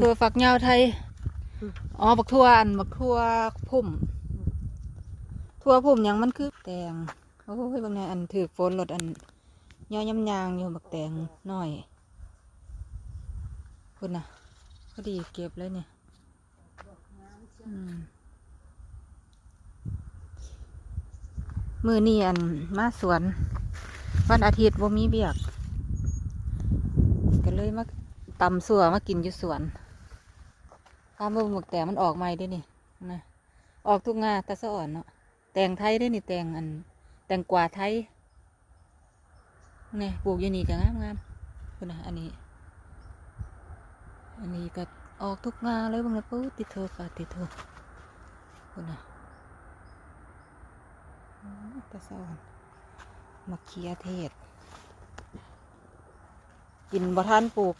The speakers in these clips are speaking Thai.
ถั่วฝักยาวไทย อ๋อ บักทั่วอันบักทั่วพุ่ม ทั่วพุ่มหยังมันคือแตง โอ้ยบางแนอันถือฝนรถอันย่อยำยางอยู่บักแตงน้อยคุณน่ะพอดีเก็บเลยเนี่ยอืมมือนี่อันมาสวน วันอาทิตย์บ่มีเบียกก็เลยมาตำสัวมากินอยู่สวนข้ามเบิ่งหมกแต่มันออกใหม่ด้วยนี่นะออกทุกงาตะสะอ่อนเนาะแตงไทยได้นี่แตงอัน แตงกวาไทยนี่ปลูกอยู่นี่ก็งามงามๆคุณนะอันนี้ อันนี้ก็ออกทุกงาเลยบางนะปุ๊ติดโทปาติดโทคุณนะตะสะอ่อนมะเขียเทศ กินบ่ท่านปลูก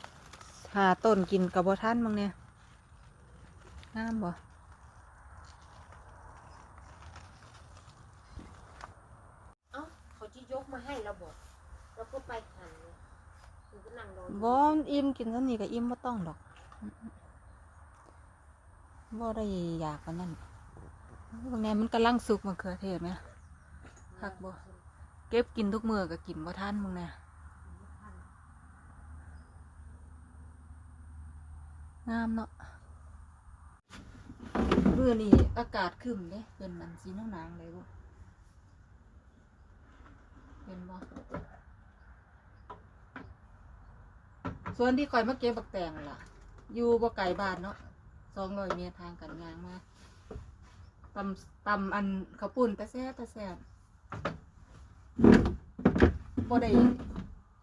หาต้นกินกับบ่ท่านบ้างเนี่ย งามบ่เอ้าเขาจะยกมาให้เราบอกเราก็ไปหันเลยคือก็นั่งรอบ่มันอิ่มกินซะนี่ก็อิ่มบ่ต้องดอกบ่ได้อยากกันนั่นบางแนมันกำลังสุกมะเขือเทศไหมคักบ่เก็บกินทุกมื้อก็กินบ่ทันมึงเนี่ยงามเนาะ มื้อนี้อากาศครึ้มเด้เป็นมันสีหนางเลยบ่เป็นบ่ส่วนที่คอยมาเก็บบักแตงนั่นล่ะ อยู่บ่ไกลบ้านเนาะสองร้อยเมตรทางกันยางมาตำตำอันข้าวปุ้นตะแซ่ตะแซ่บบ่ได้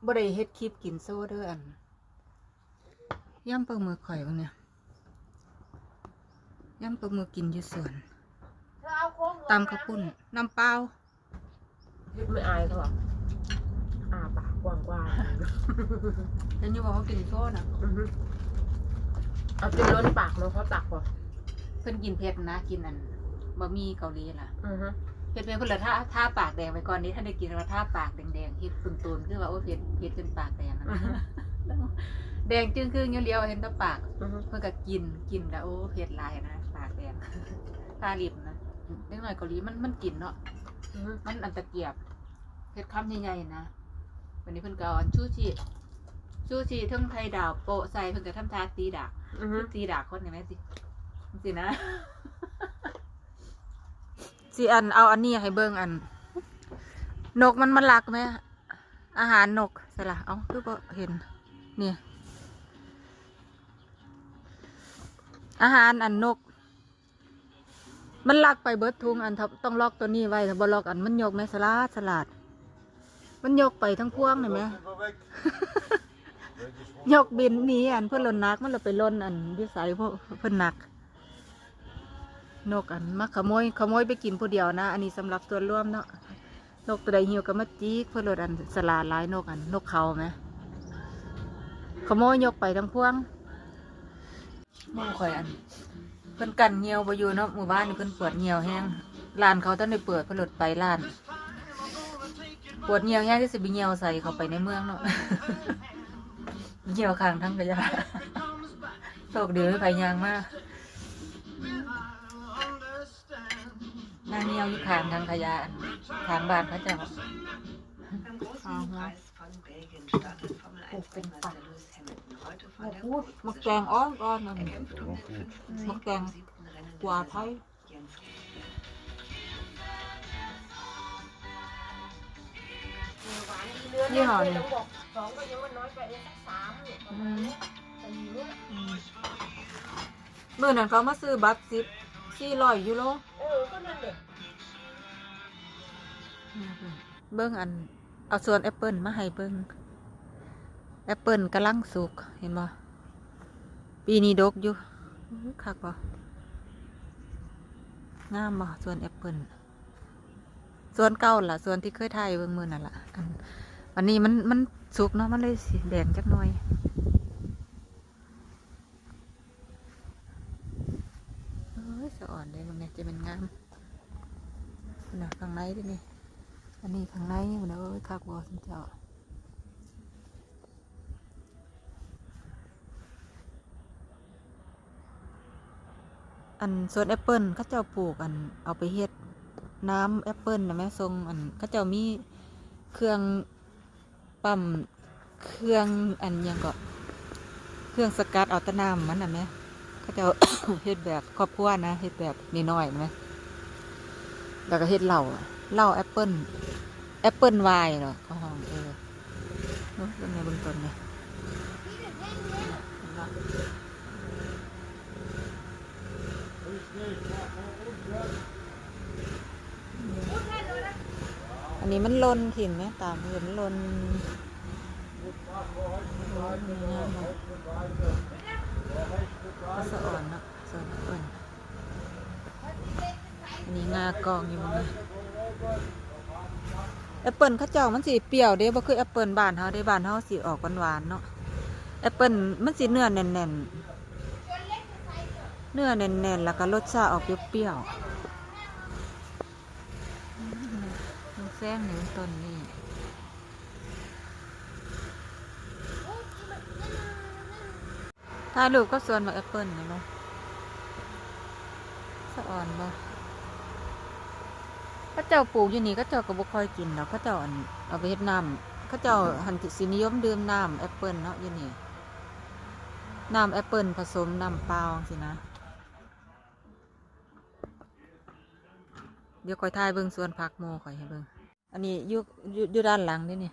บ่ได้เฮ็ดคลิปกินโซ่เด้ออันย่ำปลาหมึกข่อยบางเนี่ย ย่ำปลาหมึกกินอยู่สวนเธอเอาโค้งตำข้าวปุ้นน้ำเปล่าไม่อายเขาหรออ่าปากกว้างกว้างเห็นอยู่บอกว่ากินโซ่น่ะเอาจนล้นปากเนาะเขาตักก่อนเพิ่นกินเผ็ดนะกินอันบะหมี่เกาหลีล่ะอือฮึเผ็ดเป็นคนละท่าท่าปากแดงไปก่อนนี้ท่านได้กินแล้วท่าปากแดงๆเฮ็ดตุนตุนๆคือว่าโอ้เผ็ดเผ็ดจนปากแดงอะนะแดงจึงคือเลี้ยวๆเห็นแต่ปากอือฮึเพิ่นก็กินกินแล้วโอ้เผ็ดหลายนะปากแดงตาลิบนะเล็กน้อยเกาหลีมันมันกินเนาะอือฮึมันอันตะเกียบเผ็ดคำใหญ่ๆนะวันนี้เพิ่นก็เอาอันชูชีชูชีเทั้งไทยดาวโปะใส่เพิ่นก็ทำท่าตีดากอือฮึตีดากคนเห็นไหมสิสินะสิอันเอาอันนี้ให้เบิ่งอัน นกมันมันรักไหมอาหารนกใช่ละเอาคือบ่เห็นเนี่ยอาหารอันนก มันลักไปเบิดทุงอันทับต้องล็อกตัวนี้ไว้ถ้าบ่ล็อกอันมันยกไหมสลัดสลัดมันยกไปทั้งพวงเห็นไหม ยกบินนี้อันเพื่อนลนนักมันเราไปล่นอันวิสัยพวกเพื่อนนัก นกอันมาขโมยขโมยไปกินผู้เดียวนะ อันนี้สำหรับส่วนร่วมเนาะ นกตัวใดหิวก็มาจีกเพื่อนลดอันสลาดลายนกอันนกเขาไหมขโมยยกไปทั้งพวงมู่ข่อยอัน เพิ่นกันเหี่ยวไปอยู่เนาะหมู่บ้านนี่เพิ่นปวดเหี่ยวแห้งร้านเขาต้องได้เปิดเพิ่นลดไปร้าน ปวดเหี่ยวแห้งที่สิบเหี่ยวใส่เข้าไปในเมืองเนาะเหี่ยวข้างทั้งกระยาโชคดีไม่ไปยางมากนางเหี่ยวอยู่ข้างทางขยะอันทางบ้านพระเจ้าเอาฮะปลูกเป็นฝัก โอ้โหมักแกงอ้อนอ้อนนั่นมักแกงกว่าไทยหวานดีเนื้อยี่ห้อเนี่นี้ยต้องบอกสองก็ยังมันน้อยไปเลยสักสามเนี่ยประอืมาณมนี้สี่เนี่ยเมื่อนั้นเขามาซื้อบัตรสิบสี่ร้อยยูโรเออก็นั่นแหละเบิ้งอัน เอาส่วนแอปเปิลมาให้เบิ้ง แอปเปิลกำลังสุกเห็นบ่ปีนี้ดกอยู่อื้อคักบ่งามบ่ส่วนแอปเปิลส่วนเก่าล่ะ ส่วนที่เคยถ่ายเบิ่งมือนั่นล่ะอันวันนี้มันมันสุกเนาะมันเลยสีแดงจักหน่อยเอ้ยสะอ่อนเลยมันเนี่ยจะเป็นงามน่ะข้างในดินี่อันนี้ข้างในมันเอ้ยคักวอสันเจ้า อันสวนแอปเปิลเขาเจ้าปลูกอันเอาไปเฮ็ดน้ำแอปเปิลนะแม่ทรงอันเขาเจ้ามีเครื่องปั๊มเครื่องอันยังก็เครื่องสกัดเอาตะน้ำมันนะแม่เขาเจ้าเฮ็ดแบบครอบครัวนะเฮ็ดแบบน้อยๆนะแม่แล้วก็เฮ็ดเหล้าเหล้าแอปเปิลแอปเปิลไวน์เหรอเขาห้องเออเนอะเป็นไงเบื้องต้นเนี่ยเห็นปะ อันนี้มันลนถิ่นไหมตามเห็นลนสะอ่อนเนาะสะอ่อนอันนี้งากองอยู่มันแอปเปิลข้าเจ้ามันสีเปรี้ยวเด้บ่คือแอปเปิลบานเฮาได้บานเฮาสีออกหวานๆเนาะแอปเปิลมันสีเนื้อแน่นๆ เนื้อแน่นๆ แล้วก็รสชาติออกเปรี้ยวๆมันแซงหนึ่งต้นนี่ถ่ายรูปก็ส่วนมาแอปเปิ้ลนะเนาะสะอ่อนบ่เข้าเจ้าปลูกอยู่นี่ข้าเจ้าก็บ่ค่อยกินเนาะเข้าเจ้าเอาไปเฮ็ดน้ำเข้าเจ้าหันสินิยมดื่มน้ำแอปเปิ้ลเนาะอยู่นี่น้ำแอปเปิลผสมน้ำเปล่าสินะ ดี๋ยวคอยถ่ายเบิ่งส่วนผักโมคอยให้เบิ่งอันนี้อยู่อยู่อยู่ด้านหลังนี่นี่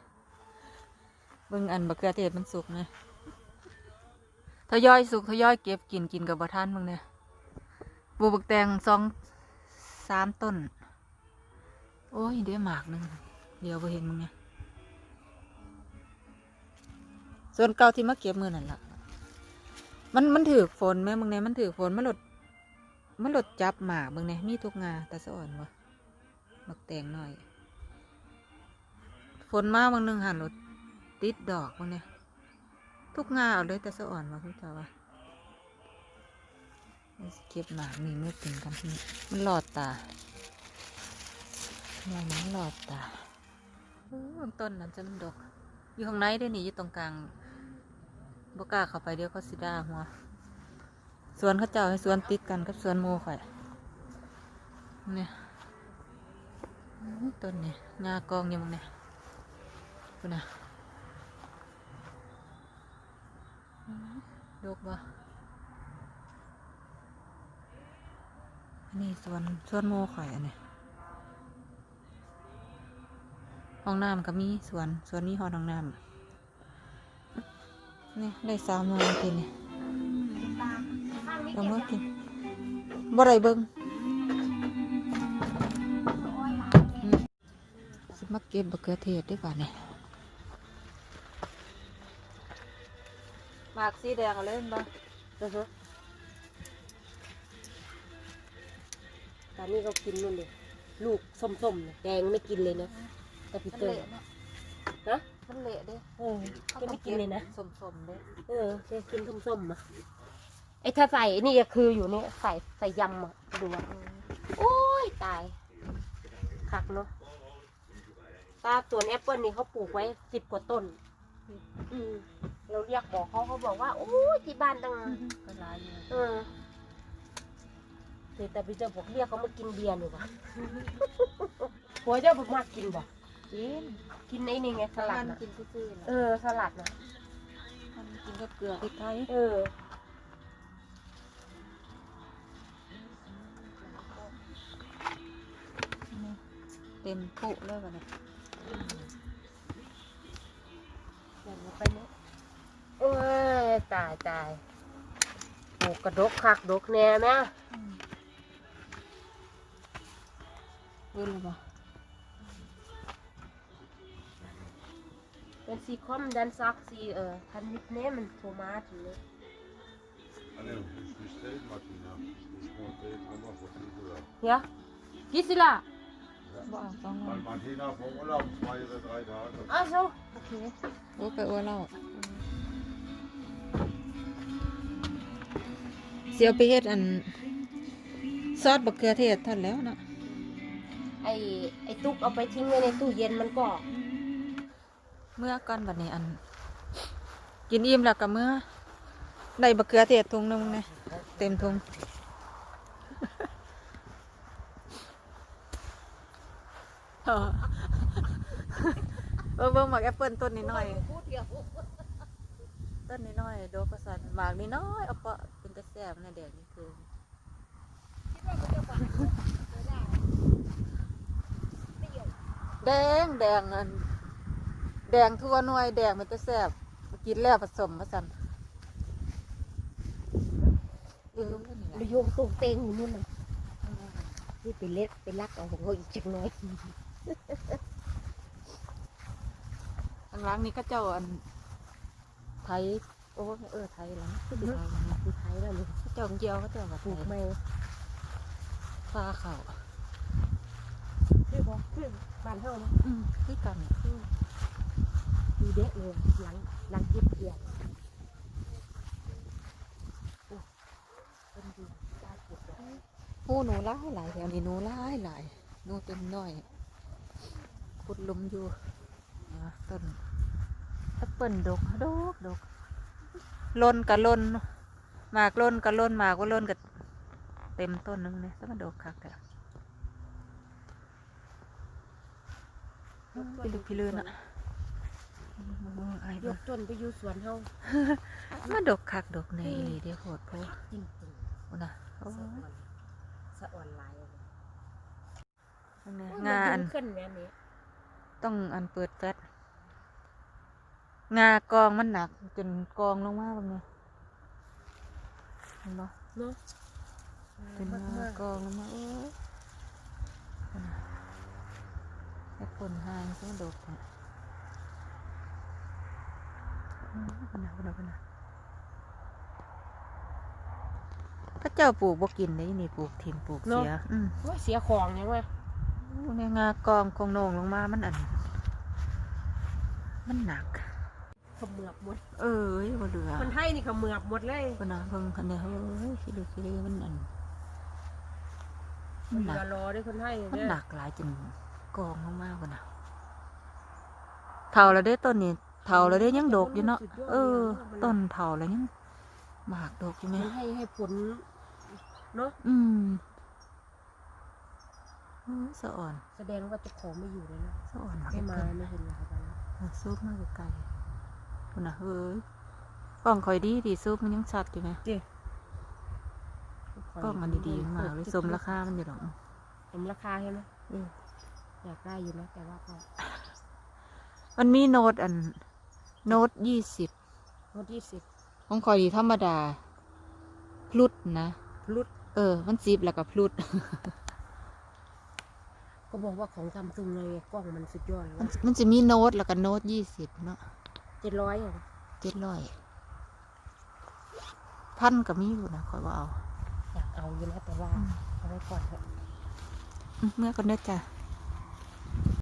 เบิ่งอันบะเขือเทศมันสุกนะทยอยสุกทยอยเก็บกินกินกับบะท่านมึงเนี่ยปลูบักแตงสองสามต้น โอ้ยเดี๋ยวหมากหนึงเดี๋ยวไปเห็นมึงเนี่ยส่วนเก่าที่มาเก็บมือนั่นละมันมันถือฝนไหมมึงเนี่ยมันถือฝนมันหลดมันหลดจับหมากมึงเนี่ยมีทุกงาแต่สะอ่อนวะ บักแตงหน่อย ฝนมาบางนึงหันหลดติดดอกมึงเนี่ยทุกงาเอาเลยแต่สะอ่อนวะพี่เจ้าวะเอาสิเก็บหมากนี่ไม่ถึงกันที่มันหลอดตาเนี่ยมันหลอดตาโอ้บางต้นนั้นจะมันดอกอยู่ข้างในได้อนี่อยู่ตรงกลางบกล้าเข้าไปเดี๋ยวเขาสิด่าหัวสวนเขาเจ้าให้สวนติดกันกับสวนโมข่อยเนี่ย อื้อต้นนี่งากองอยู่มึงเนี่ยคุณน่ะอื้อดกบ่อันนี้สวนสวนโมข่อยอันนี้ห้องน้ำก็มีสวนสวนนี้ห้องน้ำนี่ได้สามวันกินนี่ลองเบิ่งกินบ่ได้เบิ่ง ก็บบักเขือเทศได้ป่ะเนี่ยหมากสีแดงเอาเล่นบ่อือฮะตอนนี้เขากินนู่นเลยลูกส้มๆเนี่ยแดงไม่กินเลยนะแต่พี่มันเตอเละร์เนาะฮะมันเละเด้เออแกไม่กินเลยนะ สมๆเด้เออแกกินส้มๆอะไอ้ถ้าใส่นี่ก็คืออยู่เนี่ยใส่ใส่ยำอะดูอะโอ้ยตายคักเนาะ ตาสวนแอปเปิลนี่เขาปลูกไว้สิบกว่าต้น อืมเราเรียกบอกเขาเขาบอกว่าโอ้ยที่บ้านตั้งก็หลายอยู่เออแต่แต่พี่เจ้าบอกเรียกเขามากินเบียร์หนูวะผัวเจ้าบอกมากกินบ่กินกินไอ้นี่ไงสลัดมันนะกินซื่อๆเอน่ะอสลัดนะมันกินกับเกลือพริกไทยเออนี่เต็มปุเลยว่ะเนี่ย เดี๋ยวเราไปเนี้ยโอ้ยตายตายโอ้กระดกคักดกแน่นะอืมเบิ่งเลยบ่เป็นสีคอมดันซักสีเออทันนิดเนี้มันโทมาถึงเลย Hallo, ist bestellt, Martina. Das Modell haben wir von dir. เฮียกิสิล่ะบ่เอาต้อง Weil Martina vom Urlaub zwei oder drei Tage. อ้าวโซโอเคโอ้ไปอ้วนแล้วเสียวไปเฮ็ดอัน ซอสบักเขือเทศท่านแล้วเนาะไอไอตุ๊กเอาไปทิ้งไว้ในตู้เย็นมันก็เมื่อก่อนบัดนี้อัน กินอิ่มแล้วก็เมื่อได้บักเขือเทศถุงหนึงเนี่ยเต็มถุง เออเบิ่งเบิ่งหมากแอปเปิลต้นนิดหน่อย พูดเดียวต้นนิดหน่อยโดกระสันหมากนิดน้อยเอาเปาะเป็นตะแซ่บนะแดงนี่คือแดงแดงอันแดงทั่วหน่วยแดงมันจะแซ่บกินแล้วผสมมาสั่นเออนี่ระล่ะโยงตรงเตงอยู่นู่นน่ะนี่เป็นเล็กเป็นลักเอาของเขาอีกจักหน้อย ข้างหล่างนี่ก็เจ้าอันไทยโอ้เออไทยหลังคือสิไทยนะคือไทยแล้วนี่เขาเจ้าเกี่ยวเขาเจ้าแบบปลูกไทไม่ยฟ้าเขาคือบ่คือบ้านเฮานะอืมคือกันดีเด็กเลยหลังหลังคิดเกียร์โอ้เป็นดีตาเกียร์หูหนูหลายหลายแถวนี้หนูหลายหลายหนูเต็มน้อย ขุดหลุมอยู่นะต้นแอปเปิลดกดกดกลนกับลนหมากลนกับลนหมากว่าลนกับเต็มต้นนึงเนี่ยต้องมาดกคักแต่พี่ลูกพี่ลืนอะไอ้ยเบิ่งกต้นไปอยู่สวนเฮามาดกคักดกในอีหลีเดียวโหดโพจริงพุ่นนะโอ้ๆสะยอ่อนสะอ่อนหลายเลยนั่นแหละโอ้ยงานมัขึ้นแม่นี้ ต้องอันเปิดแฟตงากองมันหนักจนกองลงมาบางไงเห็นปะเนาะเป็นมากงามากกองลงมาเอ้ยพุ่นน่ะแอปเปิลหางซะดกเนี่ยอืมพุ่นนะพุ่นนะพุ่นนะเข้าเจ้าปลูกบ่กินได้นี่ปลูกถิ่มปลูกเสียอืมโอ้ยเสียของยังไงเนี่ยงากองคงโหนงลงมามันอัน มันหนัก ขมือบหมด เอ้ยบ่เหลือคนไทยนี่ขมือบหมดเลยปนะเพิ่งคันเดียวเฮ้ยคิดดูคิดดูมันอันคมันนหนัเรืกอรอด้วยคนไทยมันเนี่ยหนักหลายจนกองลงมากกว่านะเท่าแล้วเด้ต้นนี้เท่าแล้วเด้ยังดกอยู่เนาะเออ ต้นเท่าแล้วยังหมากดกอยู่ไหมมันให้ให้ผลเนาะอืมเออสะอ่อน แสดงว่าเจ้าของไม่อยู่เลยนะสะอ่อนมากไม่มาเลยไม่เห็นเลย ครับเอาซุปมากไกลๆคุณนะเฮ้ยกล้องคอยดีดีซุปมันยังชัดอยู่ไหมกล้องมันดีๆมากเลยสมราคามันอยู่หรอกสมราคาใช่ไหมเอออยากได้อยู่นะแต่ว่าก็มันมีโน้ตอัน โน้ตยี่สิบลดยี่สิบของคอยดีธรรมดาพลุดนะรุดเออ มันจีบแล้วก็พลุด ก็บอกว่าของซัมซุงเลยกล้องมันสุดยอดเลยมันมันจะมีโน้ตแล้วก็โน้ตยี่สิบเนาะเจ็ดร้อยอะเจ็ดร้อยพันก็มีอยู่นะคอยว่าเอา อยากเอาอยู่นะแต่ว่าเอาไว้ก่อนเถอะอืมเมื่อก่อนเด้อจ้ะ